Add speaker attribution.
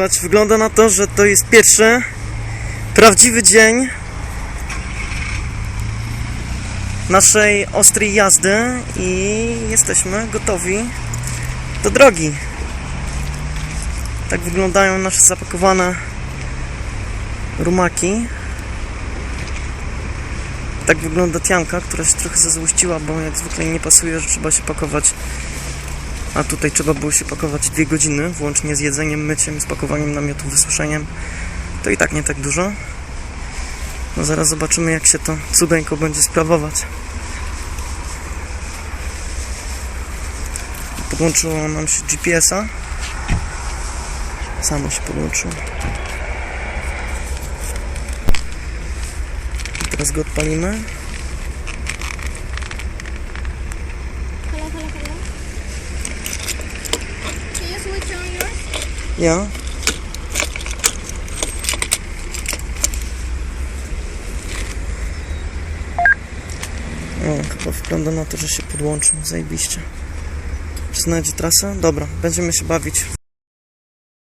Speaker 1: wyspać. Wygląda na to, że to jest pierwszy prawdziwy dzień naszej ostrej jazdy i jesteśmy gotowi do drogi. Tak wyglądają nasze zapakowane rumaki. Tak wygląda Tianka, która się trochę zazłościła, bo jak zwykle nie pasuje, że trzeba się pakować. A tutaj trzeba było się pakować dwie godziny, włącznie z jedzeniem, myciem, spakowaniem namiotu, wysuszeniem. To i tak nie tak dużo. No zaraz zobaczymy, jak się to cudeńko będzie sprawować. Podłączyło nam się GPS-a. Samo się podłączyło. Teraz go odpalimy.
Speaker 2: Hello, hello, hello.
Speaker 1: Ja. O, chyba wygląda na to, że się podłączył. Zajebiście. Czy znajdzie trasę? Dobra, będziemy się bawić